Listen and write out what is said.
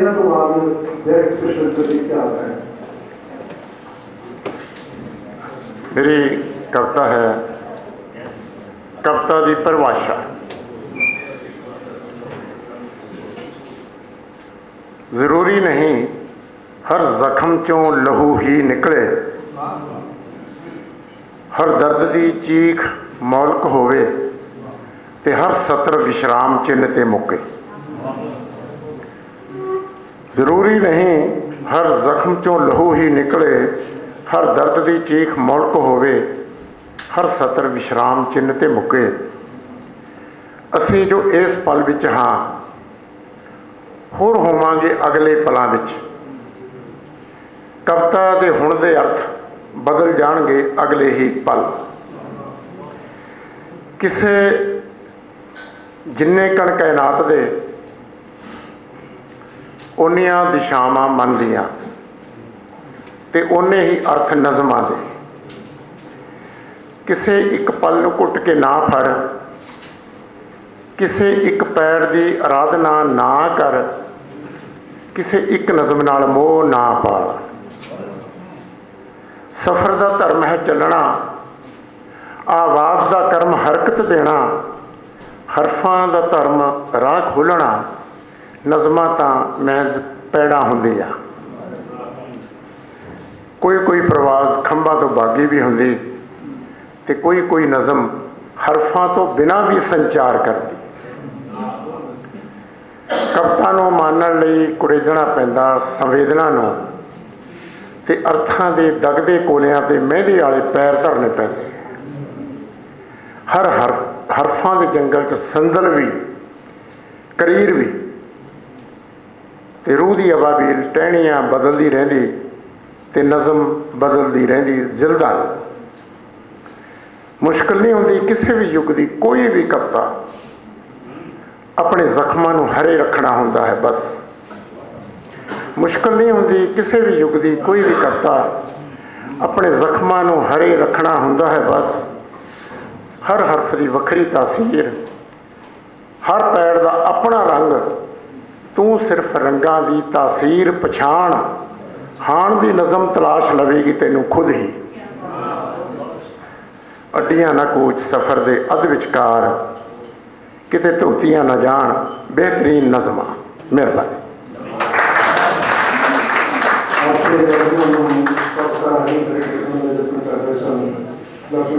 ਇਹਨਾਂ ਤੋਂ ਬਾਅਦ ਡਾਇਰੈਕਟ ਸਪੈਸ਼ਲ ਤਰੀਕਾ ਆਦਾ ਹੈ? ਮੇਰੀ ਕਵਿਤਾ ਹੈ, ਕਵਿਤਾ ਦੀ ਪਰਿਭਾਸ਼ਾ। ਜ਼ਰੂਰੀ ਨਹੀਂ ਹਰ ਜ਼ਖਮ ਚੋਂ ਲਹੂ ਹੀ ਨਿਕਲੇ। ਹਰ ਦਰਦ ਦੀ ਚੀਖ ਮੌਲਕ ਹੋਵੇ ਤੇ ਹਰ ਸਤਰ ਵਿਸ਼ਰਾਮ ਚਿੰਨ੍ਹ ਤੇ ਮੁੱਕੇ। ਜ਼ਰੂਰੀ ਨਹੀਂ ਹਰ ਜ਼ਖਮ ਚੋਂ ਲਹੂ ਹੀ ਨਿਕਲੇ, ਹਰ ਦਰਦ ਦੀ ਚੀਖ ਮੌਲਕ ਹੋਵੇ, ਹਰ ਸਤਰ ਵਿਸ਼ਰਾਮ ਚਿੰਨ੍ਹ ਤੇ ਮੁੱਕੇ। ਅਸੀਂ ਜੋ ਇਸ ਪਲ ਵਿੱਚ ਹਾਂ, ਹੋਰ ਹੋਵਾਂਗੇ ਅਗਲੇ ਪਲਾਂ ਵਿੱਚ। ਕਵਿਤਾ ਦੇ ਹੁਣ ਦੇ ਅਰਥ ਬਦਲ ਜਾਣਗੇ ਅਗਲੇ ਹੀ ਪਲ। ਕਿਸੇ ਜਿੰਨੇ ਕਣ ਕਾਇਨਾਤ ਦੇ ਉਹਨੀਆਂ ਦਿਸ਼ਾਵਾਂ ਮੰਨਦੀਆਂ ਤੇ ਉਹਨੇ ਹੀ ਅਰਥ ਨਜ਼ਮਾਂ ਦੇ। ਕਿਸੇ ਇੱਕ ਪਲ ਨੂੰ ਘੁੱਟ ਕੇ ਨਾ ਫੜ, ਕਿਸੇ ਇੱਕ ਪੈਰ ਦੀ ਆਰਾਧਨਾ ਨਾ ਕਰ, ਕਿਸੇ ਇੱਕ ਨਜ਼ਮ ਨਾਲ ਮੋਹ ਨਾ ਪਾਲ। ਸਫਰ ਦਾ ਧਰਮ ਹੈ ਚੱਲਣਾ, ਆਵਾਜ਼ ਦਾ ਕਰਮ ਹਰਕਤ ਦੇਣਾ, ਹਰਫਾਂ ਦਾ ਧਰਮ ਰਾਹ ਖੋਲਣਾ ਨਜ਼ਮਾਂ ਤਾਂ ਮਹਿਜ਼ ਪੈੜਾ ਹੁੰਦੀ ਆ ਕੋਈ ਕੋਈ ਪ੍ਰਵਾਜ਼ ਖੰਭਾਂ ਤੋਂ ਬਾਗੀ ਵੀ ਹੁੰਦੀ ਤੇ ਕੋਈ ਕੋਈ ਨਜ਼ਮ ਹਰਫਾਂ ਤੋਂ ਬਿਨਾਂ ਵੀ ਸੰਚਾਰ ਕਰਦੀ। ਕਵਿਤਾ ਨੂੰ ਮਾਨਣ ਲਈ ਕੁਰੇਜਣਾ ਪੈਂਦਾ, ਸੰਵੇਦਨਾ ਨੂੰ ਤੇ ਅਰਥਾਂ ਦੇ ਦਗਦੇ ਕੋਲਿਆਂ ਤੇ ਮਹਿੰਦੇ ਵਾਲੇ ਪੈਰ ਧਰਨੇ ਪੈਂਦੇ। ਹਰ ਹਰ ਹਰਫਾਂ ਦੇ ਜੰਗਲ 'ਚ ਸੰਦਲ ਵੀ, ਕਰੀਰ ਵੀ ਤੇ ਰੂਹ ਦੀ ਅਬਾਬੀਲ ਟਹਿਣੀਆਂ ਬਦਲਦੀ ਰਹਿੰਦੀ ਤੇ ਨਜ਼ਮ ਬਦਲਦੀ ਰਹਿੰਦੀ ਜ਼ਿਲਦਾ ਮੁਸ਼ਕਲ ਨਹੀਂ ਹੁੰਦੀ ਕਿਸੇ ਵੀ ਯੁੱਗ ਦੀ ਕੋਈ ਵੀ ਕਵਿਤਾ। ਆਪਣੇ ਜ਼ਖਮਾਂ ਨੂੰ ਹਰੇ ਰੱਖਣਾ ਹੁੰਦਾ ਹੈ ਬਸ। ਮੁਸ਼ਕਲ ਨਹੀਂ ਹੁੰਦੀ ਕਿਸੇ ਵੀ ਯੁੱਗ ਦੀ ਕੋਈ ਵੀ ਕਵਿਤਾ। ਆਪਣੇ ਜ਼ਖਮਾਂ ਨੂੰ ਹਰੇ ਰੱਖਣਾ ਹੁੰਦਾ ਹੈ ਬਸ। ਹਰ ਹਰਫ ਦੀ ਵੱਖਰੀ ਤਾਸੀਰ। ਹਰ ਪੈੜ ਦਾ ਆਪਣਾ ਰੰਗ ਤੂੰ ਸਿਰਫ ਰੰਗਾਂ ਦੀ ਤਾਸੀਰ ਪਛਾਣ, ਹਾਣ ਦੀ ਨਜ਼ਮ ਤਲਾਸ਼ ਲਵੇਗੀ ਤੈਨੂੰ ਖੁਦ ਹੀ। ਅੱਡੀਆਂ ਨਾ ਕੋਚ ਸਫ਼ਰ ਦੇ ਅੱਧ ਵਿਚਕਾਰ, ਕਿਤੇ ਧੋਤੀਆਂ ਨਾ ਜਾਣ, ਬਿਹਤਰੀਨ ਨਜ਼ਮਾਂ, ਮਿਹਰਬਾਨੀ। ਆਪਣੇ ਜਨਮ ਨੂੰ ਪੱਕਾ ਨਹੀਂ ਕਿ ਉਹਨਾਂ ਦੇ ਪ੍ਰੋਫੈਸਰ ਡਾਕਟਰ